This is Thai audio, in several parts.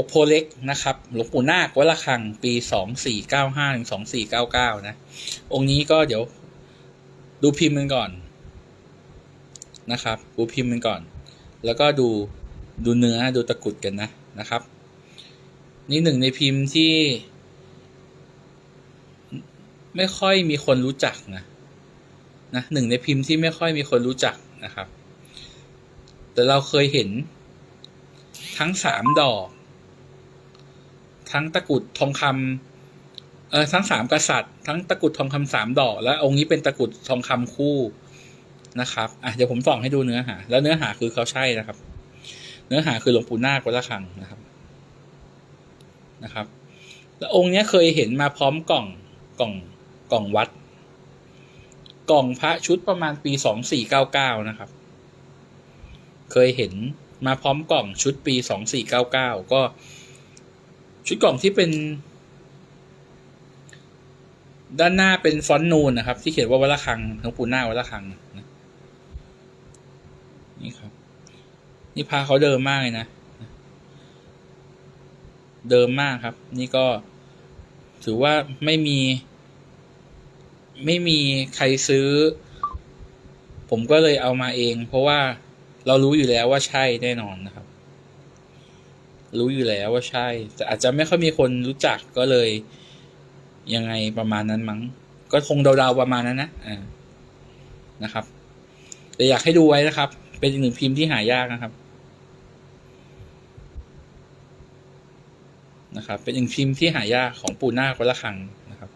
ปกโพเล็กนะครับ หลวงปู่นาควัดระฆังปีสองสี่เก้าห้าถึงสองสี่เก้าเก้านะ องค์นี้ก็เดี๋ยวดูพิมพ์มันก่อนนะครับ ดูพิมพ์มันก่อน แล้วก็ดูดูเนื้อดูตะกุดกันนะนะครับ นี่หนึ่งในพิมพ์ที่ ไม่ค่อยมีคนรู้จักนะนะหนึ่งในพิมพ์ที่ไม่ค่อยมีคนรู้จักนะครับ แต่เราเคยเห็นทั้งสามดอก ทั้งตะกุดทองคำเออทั้งสามกษัตริย์ ทั้งตะกุดทองคำสามดอก และองค์นี้เป็นตะกุดทองคำคู่นะครับอะเดี๋ยวผมส่องให้ดูเนื้อหา แล้วเนื้อหาคือเขาใช่นะครับ เนื้อหาคือหลวงปู่นาควัดระฆังนะครับนะครับ แล้วองค์นี้เคยเห็นมาพร้อมกล่องกล่องกล่องวัด กล่องพระชุดประมาณปีสองสี่เก้าเก้านะครับ เคยเห็นมาพร้อมกล่องชุดปีสองสี่เก้าเก้าก็ ชุดกล่องที่เป็น ด้านหน้าเป็นฟอนต์นูนนะครับ ที่เขียนว่าวัดระฆังหลวงปู่นาวัดระฆังนะนี่ครับ นี่พาเขาเดิมมากเลยนะ เดิมมากครับ นี่ก็ถือว่าไม่มี ไม่มีใครซื้อ ผมก็เลยเอามาเอง เพราะว่าเรารู้อยู่แล้วว่าใช่แน่นอนนะครับ รู้อยู่แล้วว่าใช่ แต่อาจจะไม่ค่อยมีคนรู้จักก็เลย ยังไงประมาณนั้นมั้ง ก็คงเดาๆประมาณนั้นนะอ่านะครับ แต่อยากให้ดูไว้นะครับ เป็นอีกหนึ่งพิมพ์ที่หายากนะครับนะครับ เป็นอีกพิมพ์ที่หายากของปู่นาควัดระฆังนะครับ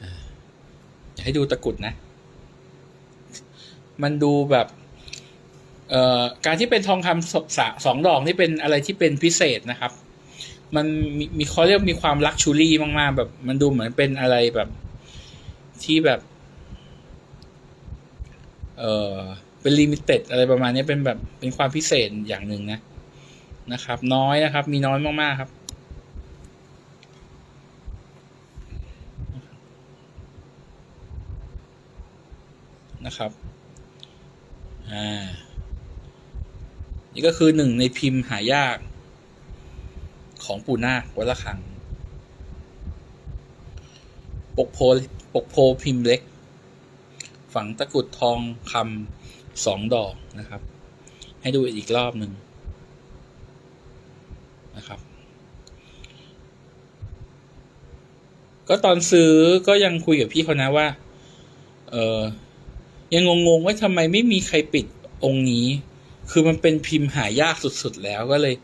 อ่าอยากให้ดูตะกรุดนะ มันดูแบบเอ่อ การที่เป็นทองคำสสะสองดอกนี่เป็นอะไรที่เป็นพิเศษนะครับ มันมีมีเขาเรียกมีความลักชูรี่มากๆ แบบ มันดูเหมือนเป็นอะไรแบบที่แบบ เออเป็นลิมิเต็ดอะไรประมาณนี้เป็นแบบเป็นความพิเศษอย่างหนึ่งนะนะครับ น้อยนะครับ มีน้อยมากๆครับนะครับ อ่า นี่ก็คือหนึ่งในพิมพ์หายากของปู่นาควัดระฆัง ปกโพปกโพพิมพ์เล็ก ฝังตะกรุดทองคำสองดอกนะครับ ให้ดูอีกรอบหนึ่งนะครับ ก็ตอนซื้อก็ยังคุยกับพี่เขานะว่า เออยังงงๆว่าทำไมไม่มีใครปิดองค์นี้ คือมันเป็นพิมพ์หายากสุดๆแล้วก็เลย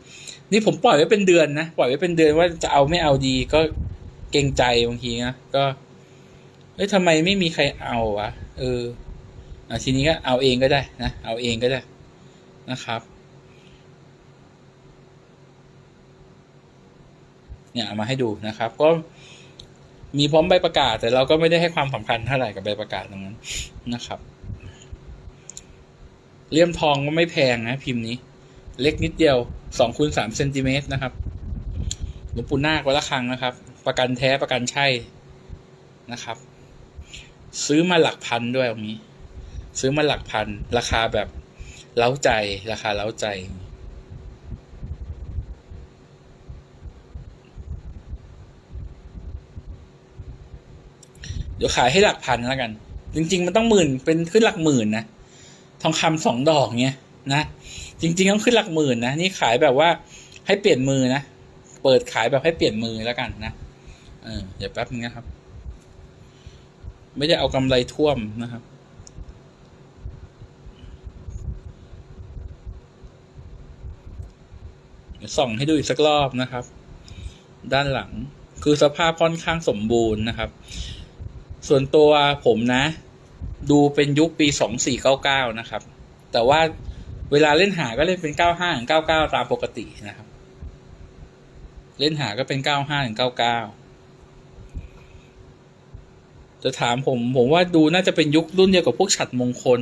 นี่ผมปล่อยไว้เป็นเดือนนะปล่อยไว้เป็นเดือนว่าจะเอาไม่เอาดีก็เกรงใจบางทีนะก็เฮ้ยทำไมไม่มีใครเอาวะเอออะทีนี้ก็เอาเองก็ได้นะเอาเองก็ได้นะครับ เนี่ยเอามาให้ดูนะครับ ก็มีพร้อมใบประกาศ แต่เราก็ไม่ได้ให้ความสำคัญเท่าไหร่กับใบประกาศตรงนั้นนะครับ เลี่ยมทองก็ไม่แพงนะพิมพ์นี้ เล็กนิดเดียวสองคูณสามเซนติเมตรนะครับหลวงปู่นาควัดระฆังนะครับ ประกันแท้ประกันใช่นะครับ ซื้อมาหลักพันด้วยตรงนี้ ซื้อมาหลักพัน ราคาแบบเล้าใจราคาเล้าใจเดี๋ยวขายให้หลักพันแล้วกัน จริง ๆ มันต้องหมื่นเป็นขึ้นหลักหมื่นนะ ทองคำสองดอกเนี้ยนะ จริง ๆ ต้องขึ้นหลักหมื่นนะ นี่ขายแบบว่าให้เปลี่ยนมือนะ เปิดขายแบบให้เปลี่ยนมือแล้วกันนะ เออเดี๋ยวแป๊บนึงนะครับ ไม่ได้เอากำไรท่วมนะครับส่องให้ดูอีกสักรอบนะครับ ด้านหลังคือสภาพค่อนข้างสมบูรณ์นะครับ ส่วนตัวผมนะ ดูเป็นยุคปีสองสี่เก้าเก้านะครับ แต่ว่าเวลาเล่นหาก็เล่นเป็นเก้าห้าถึงเก้าเก้าตามปกตินะครับ เล่นหาก็เป็นเก้าห้าถึงเก้าเก้าจะถามผมผมว่าดูน่าจะเป็นยุครุ่นเดียวกับพวกฉัดมงคล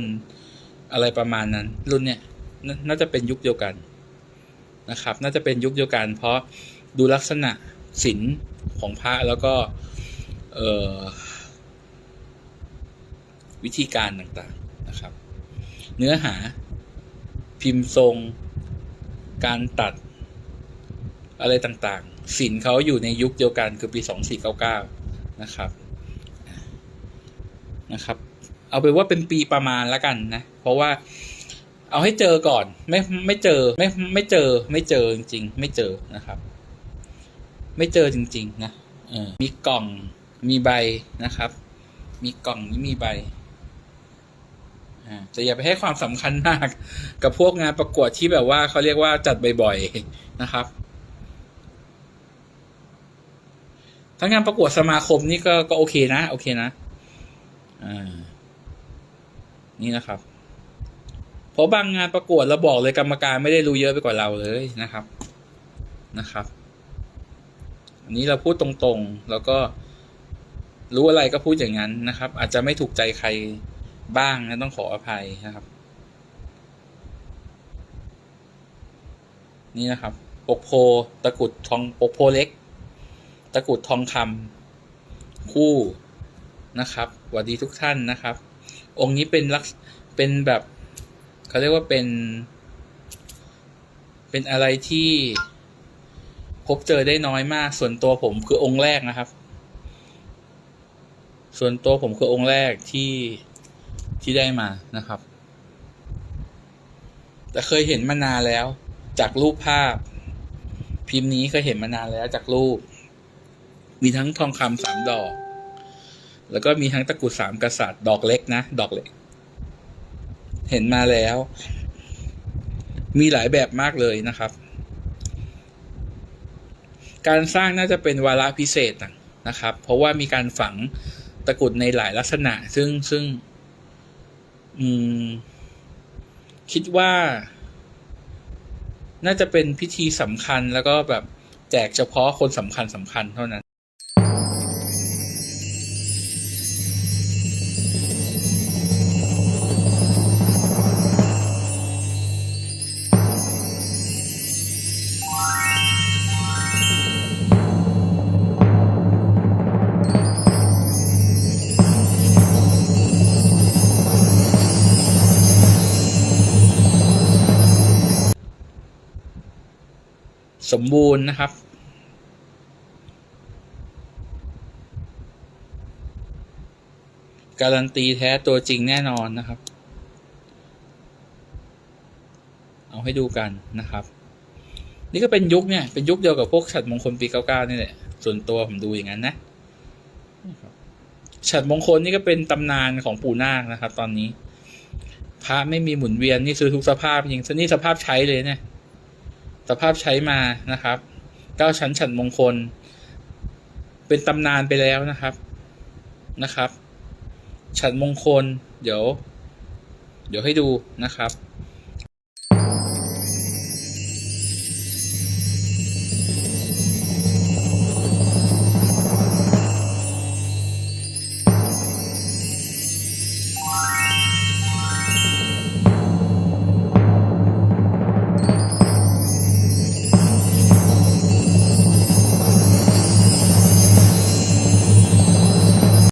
อะไรประมาณนั้น รุ่นเนี้ยนน่าจะเป็นยุคเดียวกันนะครับ น่าจะเป็นยุคเดียวกัน เพราะดูลักษณะศิลป์ของพระแล้วก็ เอ่อ วิธีการต่างๆนะครับ เนื้อหาพิมพ์ทรง การตัด อะไรต่างๆ สินเขาอยู่ในยุคเดียวกันคือปีสองสี่เก้าเก้านะครับนะครับ เอาไปนว่าเป็นปีประมาณแล้วกันนะ เพราะว่าเอาให้เจอก่อน ไม่ไม่เจอไม่ไม่เจอไม่เจอจริง ๆ ไม่เจอนะครับ ไม่เจอจริง ๆ นะมีกล่องมีใบนะครับ มีกล่องนี้มีใบ แต่อย่าไปให้ความสำคัญมาก กับพวกงานประกวดที่แบบว่าเขาเรียกว่าจัดบ่อยๆนะครับทั้งงานประกวดสมาคมนี่ก็ก็โอเคนะ โอเคนะอ่านี่นะครับเพราะบางงานประกวดเราบอกเลยกรรมการไม่ได้รู้เยอะไปกว่าเราเลยนะครับนะครับ อันนี้เราพูดตรงๆ แล้วก็รู้อะไรก็พูดอย่างนั้นนะครับ อาจจะไม่ถูกใจใคร บ้างนะต้องขออภัยนะครับ นี่นะครับ ปกโพตะกุดทองปกโพเล็ก ตะกุดทองคำคู่นะครับสวัสดีทุกท่านนะครับ องค์นี้เป็นลักษเป็นแบบเขาเรียกว่าเป็น เป็นอะไรที่พบเจอได้น้อยมาก ส่วนตัวผมคือองค์แรกนะครับ ส่วนตัวผมคือองค์แรกที่ ที่ได้มานะครับ แต่เคยเห็นมานานแล้ว จากรูปภาพ พิมพ์นี้เคยเห็นมานานแล้วจากรูป มีทั้งทองคำสามดอก แล้วก็มีทั้งตะกรุดสามกษัตริย์ ดอกเล็กนะ ดอกเล็ก เห็นมาแล้ว มีหลายแบบมากเลยนะครับ การสร้างน่าจะเป็นวาระพิเศษนะครับ เพราะว่ามีการฝังตะกรุดในหลายลักษณะ ซึ่งซึ่ง อืม คิดว่า น่าจะเป็นพิธีสำคัญแล้วก็แบบแจกเฉพาะคนสำคัญสำคัญเท่านั้น สมบูรณ์นะครับ การันตีแท้ตัวจริงแน่นอนนะครับ เอาให้ดูกันนะครับ นี่ก็เป็นยุคเนี่ยเป็นยุคเดียวกับพวกฉัดมงคลปีเก้าเก้านี่แหละส่วนตัวผมดูอย่างนั้นนะฉัดมงคลนี่ก็เป็นตำนานของปู่นาคนะครับ ตอนนี้พระไม่มีหมุนเวียนนี่ซื้อทุกสภาพจริงนี่สภาพใช้เลยเนี่ย สภาพใช้มานะครับเก้าชั้นฉันมงคล เป็นตำนานไปแล้วนะครับนะครับ ฉันมงคล เดี๋ยว เดี๋ยวให้ดูนะครับ